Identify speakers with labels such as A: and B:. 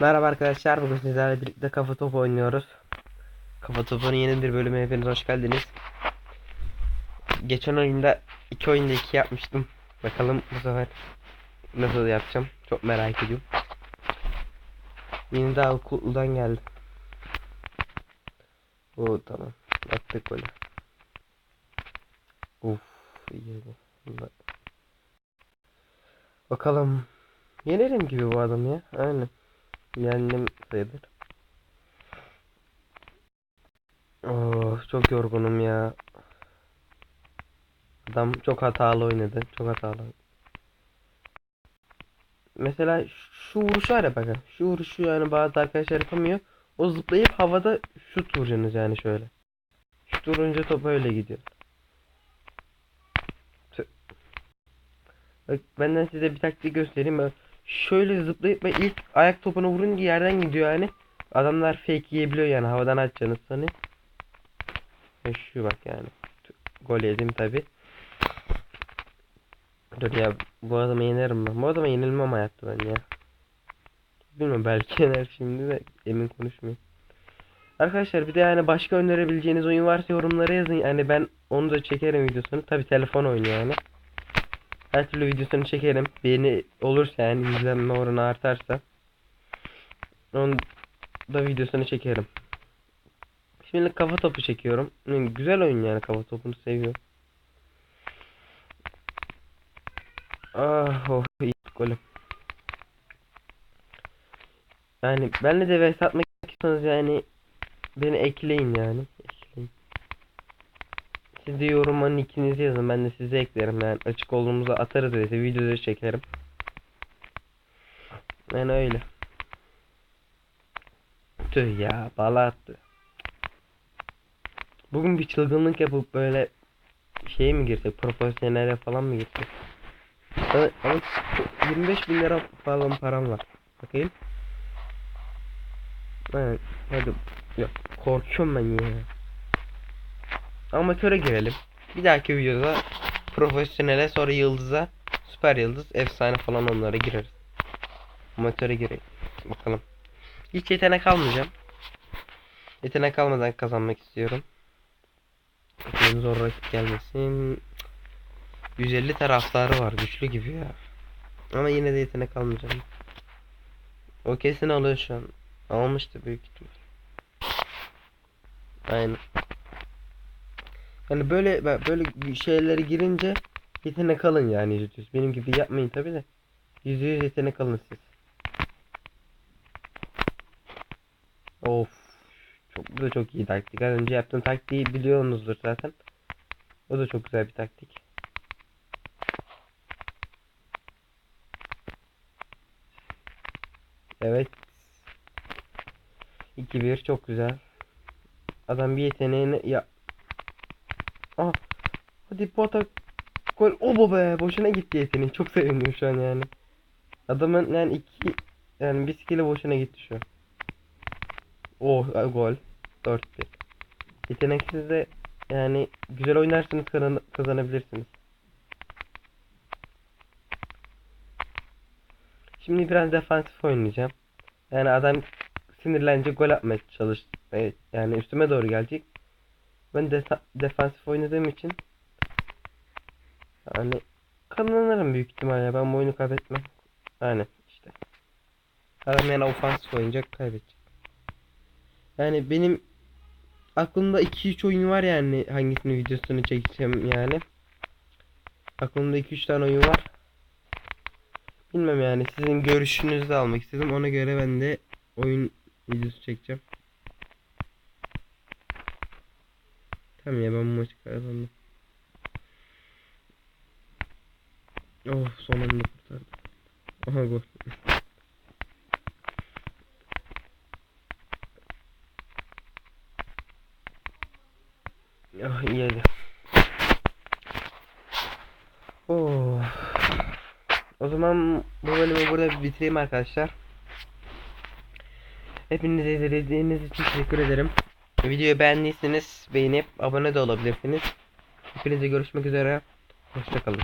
A: Merhaba arkadaşlar bugün sizlerle birlikte kafa topu oynuyoruz. Kafa topunun yeni bir bölümüne hepiniz hoş geldiniz. Geçen oyunda iki oyunda iki yapmıştım. Bakalım bu sefer nasıl yapacağım. Çok merak ediyorum. Yeni daha okuldan geldim. Oo tamam. Attık golü. Uf iyi. Bakalım. Yenerim gibi bu adam ya. Aynen. Yendim sayılır. Oh, çok yorgunum ya. Adam çok hatalı oynadı. Çok hatalı. Mesela şu vuruşu var ya bakın. Şu vuruşu yani bazı arkadaşlar yapamıyor. O zıplayıp havada şut vuracaksınız yani şöyle. Şut vurunca top öyle gidiyor. Bak benden size bir taktik göstereyim. Şöyle zıplayıp ve ilk ayak topunu vurunca yerden gidiyor yani. Adamlar fake yiyebiliyor yani havadan atacaksınız hani. Ve şu bak yani. Gol yedim tabi. Dur ya bu adama yenerim ben. Bu adama yenilmem hayatta ben ya. Bilmiyorum belki yener şimdi de emin konuşmayayım. Arkadaşlar bir de yani başka önerebileceğiniz oyun varsa yorumlara yazın. Yani ben onu da çekerim videosunu. Tabi telefon oyunu yani. Her türlü videosunu çekerim. Beğeni olursa yani izlenme oranı artarsa. Onun da videosunu çekerim. Şimdi kafa topu çekiyorum. Yani güzel oyun yani kafa topunu seviyorum. Ah oh iyi golüm. Yani benle de vs atmak istiyorsanız yani beni ekleyin yani. Siz de yoruma nickinizi yazın ben de sizi eklerim yani açık olduğumuzu atarız öyle videoları çekerim. Yani öyle. Tüh ya bala attı. Bugün bir çılgınlık yapıp böyle şeye mi girsek profesyonele falan mı girsek? Ama, ama 25 bin lira falan param var. Bakayım. Evet, hadi. Ya korkuyorum ben ya. Amatöre girelim. Bir dahaki videoda profesyonele sonra yıldıza, süper yıldız, efsane falan onlara gireriz. Amatöre girelim. Bakalım. Hiç yetenek almayacağım. Yetenek almadan kazanmak istiyorum. Bakayım zor rakip gelmesin. 150 taraftarı var. Güçlü gibi ya. Ama yine de yetenek almayacağım. O kesin alıyor şu an. Almıştı büyük ihtimal. Aynen. Yani böyle böyle şeylere girince yetenek alın yani yüzde yüz. Benim gibi yapmayın tabi de. Yüzde yüz yetenek alın siz. Of. Çok bu da çok iyi taktik. Az önce yaptığım taktiği biliyorsunuzdur zaten. O da çok güzel bir taktik. Evet. 2-1 çok güzel. Adam bir yeteneğini ya. Ah. Hadi pota gol. Obo be. Boşuna gitti yeteneği. Çok sevindim şu an yani. Adamın yani iki yani bir skill'i boşuna gitti şu an. Oh gol. 4-1. Yeteneksiz de yani güzel oynarsanız kazan kazanabilirsiniz. Şimdi biraz defansif oynayacağım. Yani adam sinirlenince gol atmaya çalış. Evet, yani üstüme doğru gelecek. Ben de defansif oynadığım için yani kazanırım büyük ihtimalle. Ben bu oyunu kaybetmem. Yani işte. Adam yani ofansif oynayacak kaybedecek. Yani benim aklımda 2-3 oyun var yani hangisini videosunu çekeceğim yani. Aklımda 2-3 tane oyun var. Bilmem yani sizin görüşünüzü almak istedim. Ona göre ben de oyun videosu çekeceğim. Tamam ya ben bu maçı kazandım. Oh son anda kurtardım. Aha gol. Ah iyi hadi. Oh. O zaman bu bölümü burada bitireyim arkadaşlar. Hepinize izlediğiniz için teşekkür ederim. Videoyu beğendiyseniz beğenip abone de olabilirsiniz. Hepinize görüşmek üzere. Hoşçakalın.